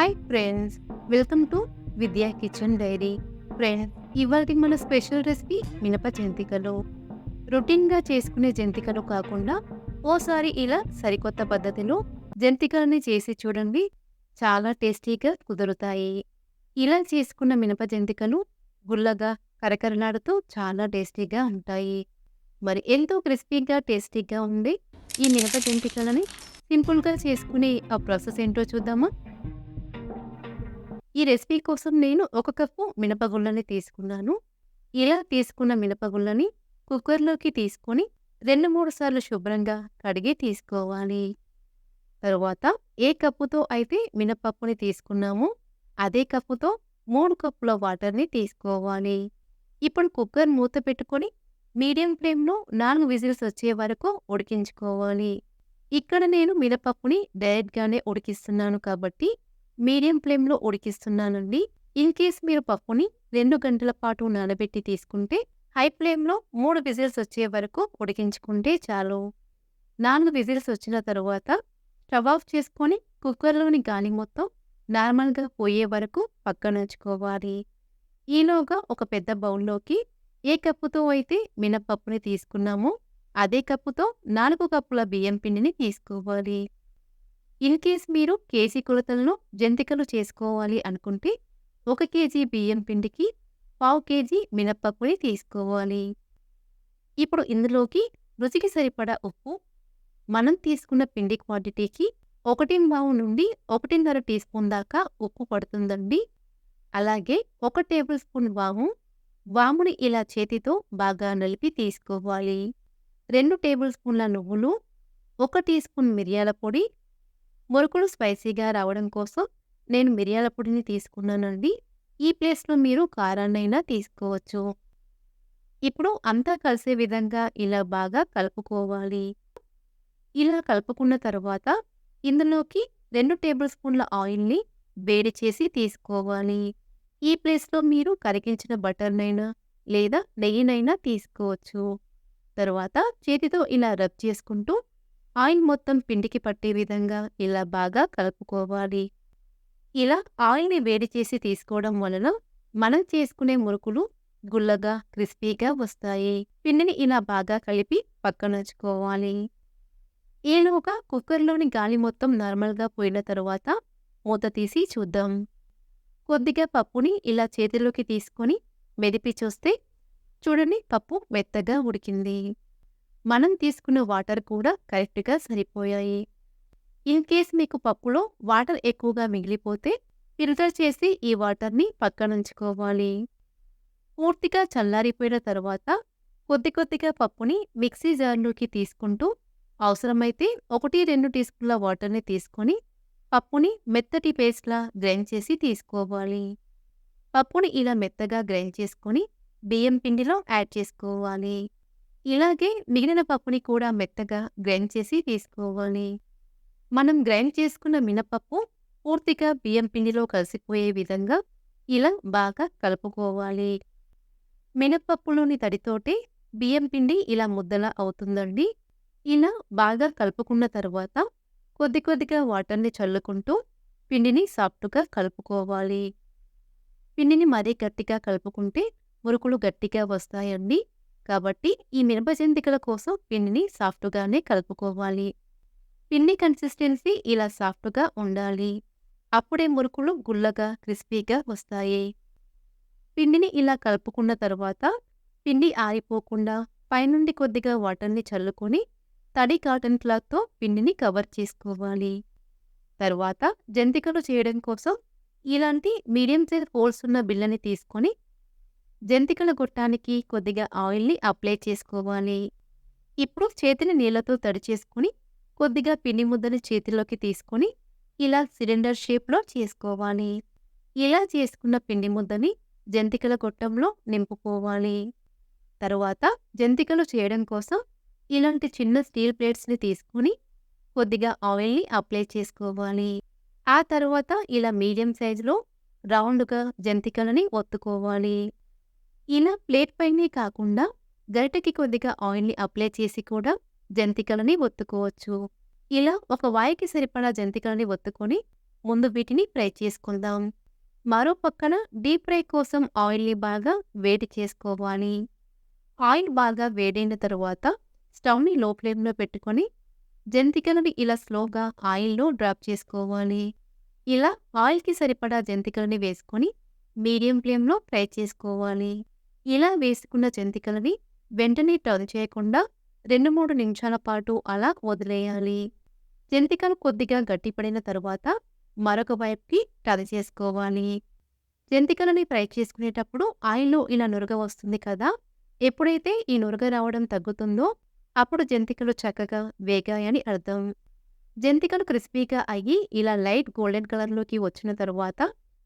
Hi friends welcome to Vidya kitchen diary friends ఇవాళ మన special recipe మినప జంతికలు. రొటీన్గా చేసుకునే జంతికలు కాకుండా ఓసారి ఇలా సరికొత్త పద్ధతిలో జంతికలని చేసి చూడండి. చాలా టేస్టీగా కుదురుతాయి. ఇలా చేసుకున్న మినప జంతికలు గుల్లగా కరకరలాడుతూ చాలా టేస్టీగా ఉంటాయి. మరి ఎంతో క్రిస్పీగా టేస్టీగా ఉంది ఈ మినప జంతికలని సింపుల్గా చేసుకునే ఆ ప్రాసెస్ ఏంటో చూద్దామా? ఈ రెసిపీ కోసం నేను ఒక కప్పు మినపగుళ్ళని తీసుకున్నాను. ఇలా తీసుకున్న మినపగుళ్ళని కుక్కర్లోకి తీసుకొని రెండు మూడు సార్లు శుభ్రంగా కడిగి తీసుకోవాలి. తరువాత ఏ కప్పుతో అయితే మినపప్పుని తీసుకున్నామో అదే కప్పుతో మూడు కప్పుల వాటర్ని తీసుకోవాలి. ఇప్పుడు కుక్కర్ మూత పెట్టుకొని మీడియం ఫ్లేమ్లో నాలుగు విజిల్స్ వచ్చే వరకు ఉడికించుకోవాలి. ఇక్కడ నేను మినపప్పుని డైరెక్ట్గానే ఉడికిస్తున్నాను కాబట్టి మీడియం ఫ్లేమ్లో ఉడికిస్తున్నానండి. ఇన్ కేస్ మీరు పప్పుని రెండు గంటల పాటు నానబెట్టి తీసుకుంటే హై ఫ్లేమ్లో మూడు విజిల్స్ వచ్చే వరకు ఉడికించుకుంటే చాలు. నాలుగు విజిల్స్ వచ్చిన తరువాత స్టవ్ ఆఫ్ చేసుకొని కుక్కర్లోని గాలి మొత్తం నార్మల్గా పోయే వరకు పక్కనుంచుకోవాలి ఈలోగా ఒక పెద్ద బౌల్లోకి ఏ కప్పుతో అయితే మినపప్పుని తీసుకున్నామో అదే కప్పుతో నాలుగు కప్పుల బియ్యం పిండిని తీసుకోవాలి. ఇన్ కేస్ మీరు కేజీ కొలతలను జంతికలు చేసుకోవాలి అనుకుంటే ఒక కేజీ బియ్యం పిండికి పావు కేజీ మినప్పప్పుని తీసుకోవాలి. ఇప్పుడు ఇందులోకి రుచికి సరిపడా ఉప్పు మనం తీసుకున్న పిండి క్వాంటిటీకి ఒకటిన్ పావు నుండి ఒకటిన్నర టీ స్పూన్ దాకా ఉప్పు పడుతుందండి. అలాగే ఒక టేబుల్ స్పూన్ వాము వాముని ఇలా చేతితో బాగా నలిపి తీసుకోవాలి. రెండు టేబుల్ స్పూన్ల నువ్వులు ఒక టీ స్పూన్ మిరియాల పొడి మురుకులు స్పైసీగా రావడం కోసం నేను మిరియాల పొడిని తీసుకున్నానండి. ఈ ప్లేస్లో మీరు కారాన్నైనా తీసుకోవచ్చు. ఇప్పుడు అంతా కలిసే విధంగా ఇలా బాగా కలుపుకోవాలి. ఇలా కలుపుకున్న తర్వాత ఇందులోకి రెండు టేబుల్ స్పూన్ల ఆయిల్ని వేడి చేసి తీసుకోవాలి. ఈ ప్లేస్లో మీరు కరిగించిన బటర్నైనా లేదా నెయ్యినైనా తీసుకోవచ్చు. తర్వాత చేతితో ఇలా రబ్ చేసుకుంటూ ఆయిల్ మొత్తం పిండికి పట్టే విధంగా ఇలా బాగా కలుపుకోవాలి. ఇలా ఆయిల్ని వేడి చేసి తీసుకోవడం వలన మనం చేసుకునే మురుకులు గుల్లగా క్రిస్పీగా వస్తాయి. పిండిని ఇలా బాగా కలిపి పక్కనుంచుకోవాలి ఈలోగా కుక్కర్లోని గాలి మొత్తం నార్మల్గా పోయిన తరువాత మూత తీసి చూద్దాం. కొద్దిగా పప్పుని ఇలా చేతిలోకి తీసుకొని మెదిపి చూస్తే చూడండి పప్పు మెత్తగా ఉడికింది. మనం తీసుకున్న వాటర్ కూడా కరెక్ట్గా సరిపోయాయి. ఇన్ కేస్ మీకు పప్పులో వాటర్ ఎక్కువగా మిగిలిపోతే ఫిల్టర్ చేసి ఈ వాటర్ని పక్కనుంచుకోవాలి. పూర్తిగా చల్లారిపోయిన తర్వాత కొద్ది కొద్దిగా పప్పుని మిక్సీ జార్లోకి తీసుకుంటూ అవసరమైతే ఒకటి రెండు టీ స్పూన్ల వాటర్ని తీసుకొని పప్పుని మెత్తటి పేస్ట్లా గ్రైండ్ చేసి తీసుకోవాలి. పప్పుని ఇలా మెత్తగా గ్రైండ్ చేసుకొని బియ్యం పిండిలో యాడ్ చేసుకోవాలి. ఇలాగే మిగిలిన పప్పుని కూడా మెత్తగా గ్రైండ్ చేసి తీసుకోవాలి. మనం గ్రైండ్ చేసుకున్న మినపప్పు పూర్తిగా బియ్యం పిండిలో కలిసిపోయే విధంగా ఇలా బాగా కలుపుకోవాలి. మినపప్పులోని తడితోటే బియ్యం పిండి ఇలా ముద్దలా అవుతుందండి. ఇలా బాగా కలుపుకున్న తర్వాత కొద్ది కొద్దిగా వాటర్ని చల్లుకుంటూ పిండిని సాఫ్ట్గా కలుపుకోవాలి. పిండిని మరీ గట్టిగా కలుపుకుంటే మురుకులు గట్టిగా వస్తాయండి. కాబట్టి ఈ మినప జంతికల కోసం పిండిని సాఫ్ట్గానే కలుపుకోవాలి. పిండి కన్సిస్టెన్సీ ఇలా సాఫ్ట్గా ఉండాలి. అప్పుడే మురుకులు గుల్లగా క్రిస్పీగా వస్తాయి. పిండిని ఇలా కలుపుకున్న తర్వాత పిండి ఆరిపోకుండా పైనుండి కొద్దిగా వాటర్ని చల్లుకొని తడి కాటన్ క్లాత్తో పిండిని కవర్ చేసుకోవాలి. తర్వాత జంతికలు చేయడం కోసం ఇలాంటి మీడియం సైజ్ హోల్స్ ఉన్న బిళ్ళని తీసుకొని జంతికల గొట్టానికి కొద్దిగా ఆయిల్ని అప్లై చేసుకోవాలి ఇప్పుడు చేతిని నీళ్ళతో తడి చేసుకుని కొద్దిగా పిండి ముద్దని చేతిలోకి తీసుకొని ఇలా సిలిండర్ షేప్లో చేసుకోవాలి. ఇలా చేసుకున్న పిండి ముద్దని జంతికల గొట్టంలో నింపుకోవాలి. తరువాత జంతికలు చేయడం కోసం ఇలాంటి చిన్న స్టీల్ ప్లేట్స్ని తీసుకొని కొద్దిగా ఆయిల్ని అప్లై చేసుకోవాలి. ఆ తర్వాత ఇలా మీడియం సైజులో రౌండ్గా జంతికలని ఒత్తుకోవాలి. ఇలా ప్లేట్ పైనే కాకుండా గరిటెకి కొద్దిగా ఆయిల్ని అప్లై చేసి కూడా జంతికలని ఒత్తుకోవచ్చు. ఇలా ఒక వాయికి సరిపడా జంతికలని ఒత్తుకొని ముందు వీటిని ఫ్రై చేసుకుందాం. మరో పక్కన డీప్ ఫ్రై కోసం ఆయిల్ని బాగా వేడి చేసుకోవాలి. ఆయిల్ బాగా వేడైన తరువాత స్టవ్ని లో ఫ్లేమ్లో పెట్టుకొని జంతికలని ఇలా స్లోగా ఆయిల్లో డ్రాప్ చేసుకోవాలి. ఇలా ఆయిల్కి సరిపడా జంతికలని వేసుకొని మీడియం ఫ్లేమ్లో ఫ్రై చేసుకోవాలి. ఇలా వేసుకున్న జంతికలని వెంటనే టర్న్ చేయకుండా రెండు మూడు నిమిషాల పాటు అలా వదిలేయాలి. జంతికలు కొద్దిగా గట్టిపడిన తరువాత మరొక వైపుకి టర్న్ చేసుకోవాలి. జంతికలని ఫ్రై చేసుకునేటప్పుడు ఆయిల్లో ఇలా నురగ వస్తుంది కదా ఎప్పుడైతే ఈ నురగ రావడం తగ్గుతుందో అప్పుడు జంతికలు చక్కగా వేగాయని అర్థం. జంతికలు క్రిస్పీగా అయ్యి ఇలా లైట్ గోల్డెన్ కలర్లోకి వచ్చిన తరువాత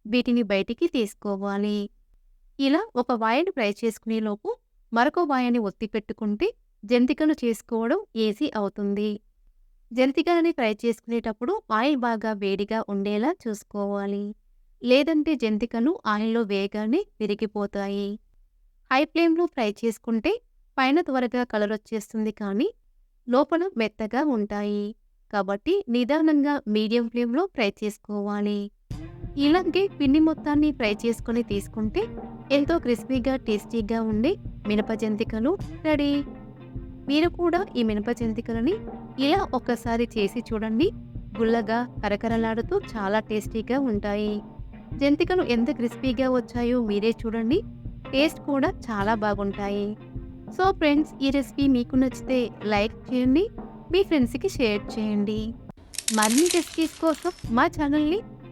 వీటిని బయటికి తీసుకోవాలి. ఇలా ఒక వాయని ఫ్రై చేసుకునేలోపు మరొక వాయని ఒత్తి పెట్టుకుంటే జంతికను చేసుకోవడం ఈజీ అవుతుంది. జంతికలని ఫ్రై చేసుకునేటప్పుడు ఆయిల్ బాగా వేడిగా ఉండేలా చూసుకోవాలి. లేదంటే జంతికలు ఆయిల్లో వేగానే విరిగిపోతాయి. హై ఫ్లేమ్లో ఫ్రై చేసుకుంటే పైన త్వరగా కలర్ వచ్చేస్తుంది కానీ లోపల మెత్తగా ఉంటాయి. కాబట్టి నిదానంగా మీడియం ఫ్లేమ్లో ఫ్రై చేసుకోవాలి. ఇలాగే పిండి మొత్తాన్ని ఫ్రై చేసుకొని తీసుకుంటే ఎంతో క్రిస్పీగా టేస్టీగా ఉండే మినప జంతికలు రెడీ. మీరు కూడా ఈ మినప జంతికలని ఇలా ఒక్కసారి చేసి చూడండి. గుల్లగా కరకరలాడుతూ చాలా టేస్టీగా ఉంటాయి. జంతికలు ఎంత క్రిస్పీగా వచ్చాయో మీరే చూడండి. టేస్ట్ కూడా చాలా బాగుంటాయి. సో ఫ్రెండ్స్ ఈ రెసిపీ మీకు నచ్చితే లైక్ చేయండి. మీ ఫ్రెండ్స్కి షేర్ చేయండి. మరిన్ని రెసిపీస్ కోసం మా ఛానల్ని